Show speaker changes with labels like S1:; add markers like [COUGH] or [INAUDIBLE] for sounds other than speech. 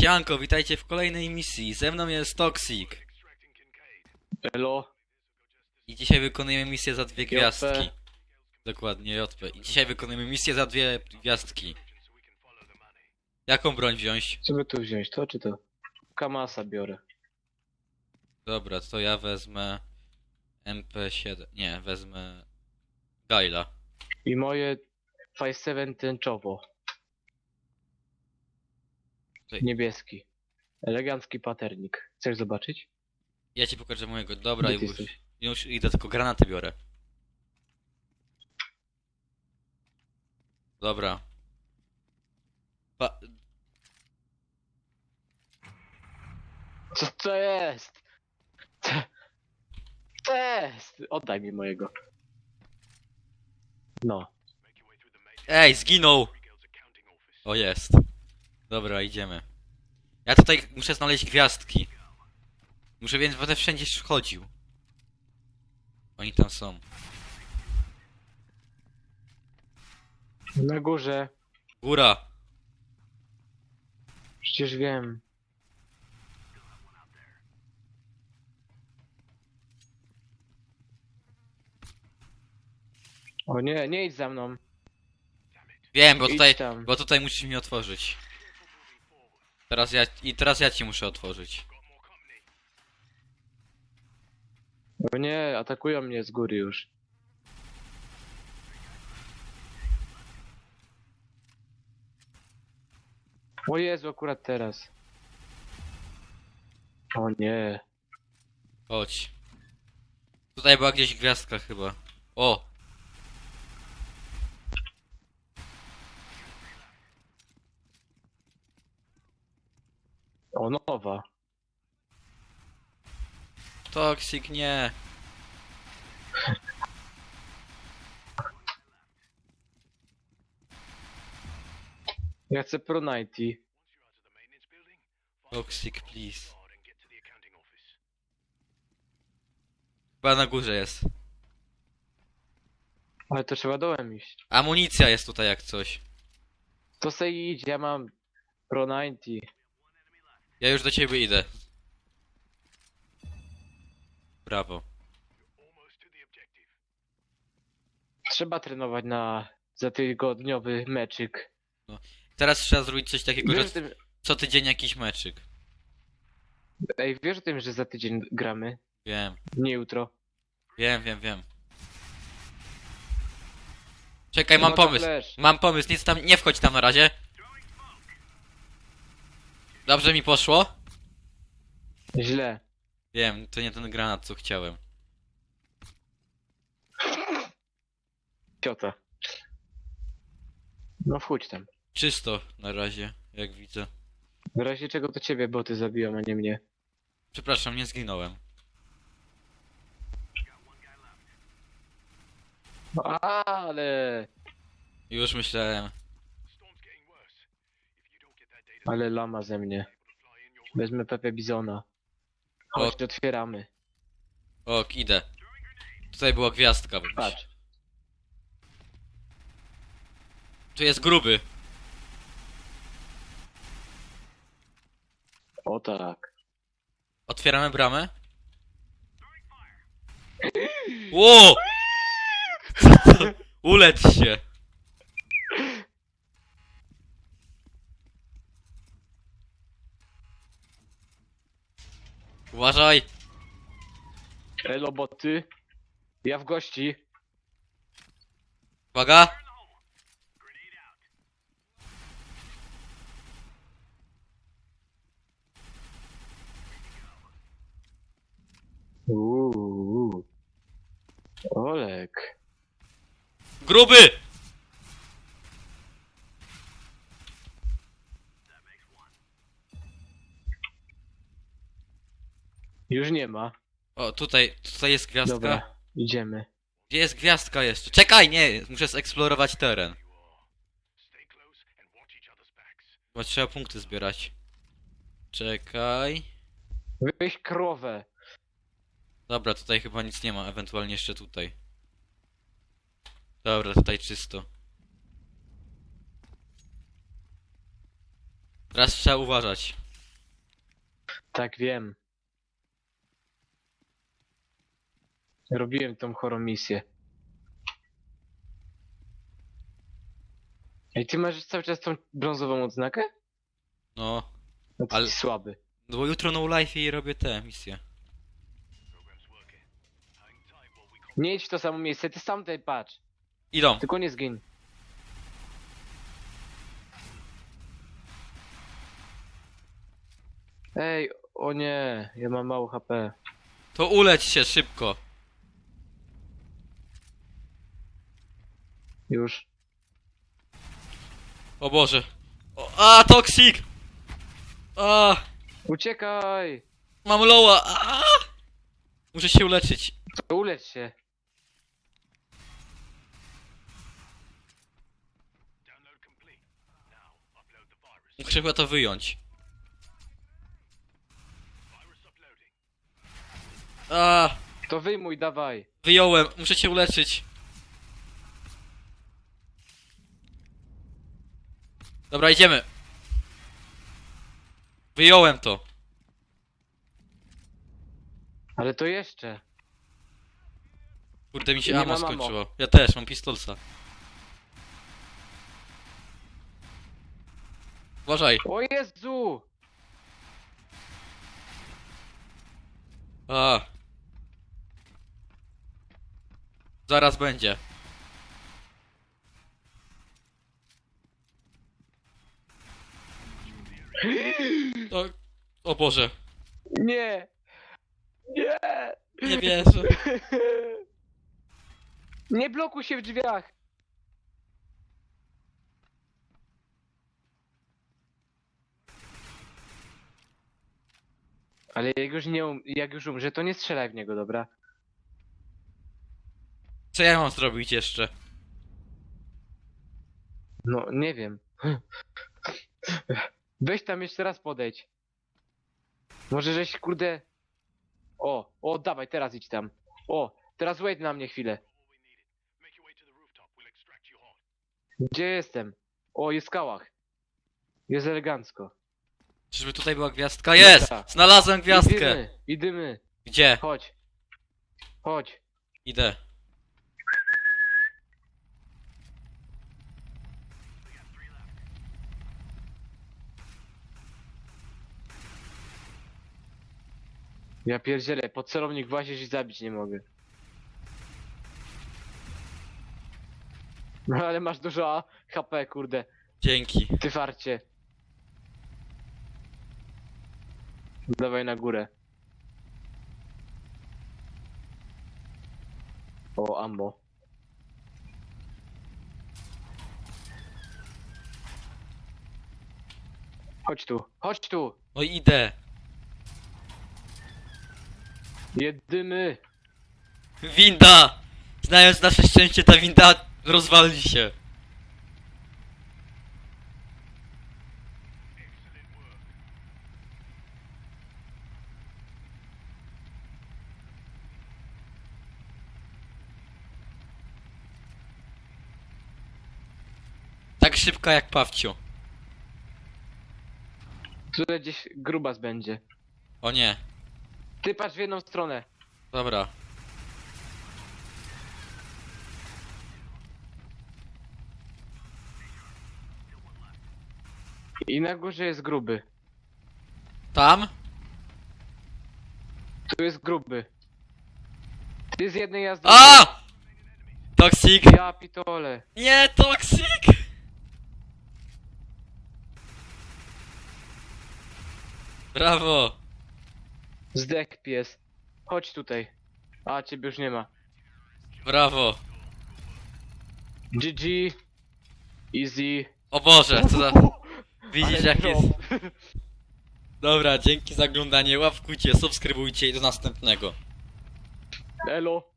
S1: Siemanko, witajcie w kolejnej misji. Ze mną jest Toxic.
S2: Elo,
S1: I dzisiaj wykonujemy misję za dwie gwiazdki. Dokładnie, JP. I dzisiaj wykonujemy misję za dwie gwiazdki. Jaką broń wziąć?
S2: co by tu wziąć, to czy to? Kamasa biorę.
S1: Dobra, to ja wezmę MP7. Nie, wezmę Gaila.
S2: I moje 5-7 tęczowo. Niebieski. Elegancki paternik. Chcesz zobaczyć?
S1: Ja ci pokażę mojego. Dobra,
S2: Gdzie ty
S1: już,
S2: jesteś?
S1: już idę, tylko granaty biorę. Dobra. Pa
S2: Co to jest? Co to jest? Oddaj mi mojego. No.
S1: Ej, zginął! O, jest. Dobra, idziemy. Ja tutaj muszę znaleźć gwiazdki. Muszę więc będę wszędzie chodził. Oni tam są.
S2: Na górze.
S1: Góra!
S2: Przecież wiem. O nie, nie idź za mną.
S1: Wiem, bo
S2: Idź
S1: tutaj,
S2: tam.
S1: bo tutaj musisz mi otworzyć. Teraz ja, i teraz ja ci muszę otworzyć.
S2: O nie, atakują mnie z góry już. O Jezu, akurat teraz. O nie.
S1: Chodź. Tutaj była gdzieś gwiazdka chyba. O!
S2: O nowa.
S1: Toxic, nie!
S2: Ja chcę Pro 90.
S1: Toxic, please. Chyba na górze jest.
S2: Ale to trzeba dołem iść.
S1: Amunicja jest tutaj jak coś.
S2: To se idź, ja mam Pro 90.
S1: Ja już do ciebie idę. Brawo.
S2: Trzeba trenować na zatygodniowy meczyk.
S1: Teraz trzeba zrobić coś takiego,
S2: Wiesz
S1: że
S2: o tym,
S1: co tydzień jakiś meczyk.
S2: ej, wiesz o tym, że za tydzień gramy?
S1: Wiem,
S2: Nie jutro.
S1: wiem, wiem, wiem. Czekaj, mam
S2: No to
S1: pomysł.
S2: flash.
S1: Mam pomysł, nic tam, nie wchodź tam na razie. Dobrze mi poszło?
S2: Źle.
S1: Wiem, to nie ten granat, co chciałem.
S2: Ciota. No wchódź tam.
S1: Czysto na razie, jak widzę.
S2: W razie czego to ciebie boty zabiją, a nie mnie.
S1: Przepraszam, nie zginąłem.
S2: Ale...
S1: Już myślałem.
S2: Ale lama ze mnie. Wezmę Pepe Bizona. Chodź, otwieramy.
S1: Ok, idę. Tutaj była gwiazdka.
S2: Patrz.
S1: Tu jest gruby.
S2: O tak.
S1: Otwieramy bramę. Ło! [LAUGHS] Ulecz się. Uważaj.
S2: Elo boty. Ja w gości.
S1: Uwaga.
S2: Uuu. Olek.
S1: Gruby!
S2: Już nie ma.
S1: O, tutaj, tutaj jest gwiazdka.
S2: Dobra, idziemy.
S1: Gdzie jest gwiazdka jeszcze? Czekaj, nie! Muszę zeksplorować teren. Bo trzeba punkty zbierać. Czekaj.
S2: Weź krowę.
S1: Dobra, tutaj chyba nic nie ma, ewentualnie jeszcze tutaj. Dobra, tutaj czysto. Teraz trzeba uważać.
S2: Tak wiem. Robiłem tą chorą misję. Ej, ty masz cały czas tą brązową odznakę?
S1: No,
S2: No to
S1: Ale-
S2: słaby.
S1: no bo jutro no life i robię te misje.
S2: Nie idź w to samo miejsce, ty sam tutaj patrz.
S1: Idą.
S2: Tylko nie zgin. Ej, o nie, ja mam mało HP.
S1: To uleć się szybko.
S2: Już.
S1: O Boże. O, a, toksik! A,
S2: Uciekaj!
S1: mam loła. A! Muszę się uleczyć.
S2: To ulecz się.
S1: Muszę chyba to wyjąć. A,
S2: To wyjmuj, dawaj.
S1: wyjąłem. Muszę się uleczyć. Dobra, idziemy. Wyjąłem to.
S2: Ale to jeszcze.
S1: Kurde, mi się
S2: Nie
S1: ammo
S2: mam ammo.
S1: skończyło. Ja też, mam pistolsa. Uważaj.
S2: O Jezu!
S1: A. Zaraz będzie. O, o Boże,
S2: Nie! Nie!
S1: nie wierzę.
S2: Nie blokuj się w drzwiach! Ale jak już nie um jak już umrze, to nie strzelaj w niego, dobra?
S1: Co ja mam zrobić jeszcze?
S2: No, nie wiem. Weź tam jeszcze raz podejdź. Może żeś, kurde... O, o, dawaj, teraz idź tam. O, teraz wait na mnie chwilę. Gdzie jestem? O, jest kałach. Jest elegancko.
S1: Czyżby tutaj była gwiazdka? Jest!
S2: Dobra.
S1: Znalazłem gwiazdkę!
S2: Idymy, idymy.
S1: Gdzie?
S2: Chodź. Chodź.
S1: Idę.
S2: Ja pierdzielę, pod celownik włazisz i zabić nie mogę. No ale masz dużo HP, kurde.
S1: Dzięki.
S2: Ty farcie. Dawaj na górę. O, ammo. Chodź tu, chodź tu!
S1: No idę.
S2: Jedymy!
S1: Winda! Znając nasze szczęście, ta winda rozwali się. Tak szybko jak Pawcio.
S2: Tutaj gdzieś grubas będzie.
S1: O nie.
S2: Ty patrz w jedną stronę.
S1: Dobra.
S2: I na górze jest gruby.
S1: Tam?
S2: Tu jest gruby. Ty z jednej jazdy.
S1: A! Toxic!
S2: Ja pitole.
S1: Nie, Toxic! Brawo!
S2: Zdech pies. Chodź tutaj. A, ciebie już nie ma.
S1: Brawo!
S2: GG. Easy.
S1: O Boże, co za... [LAUGHS] Widzisz jak jest... Dobra, dzięki za oglądanie, łapkujcie, subskrybujcie i do następnego.
S2: Elo.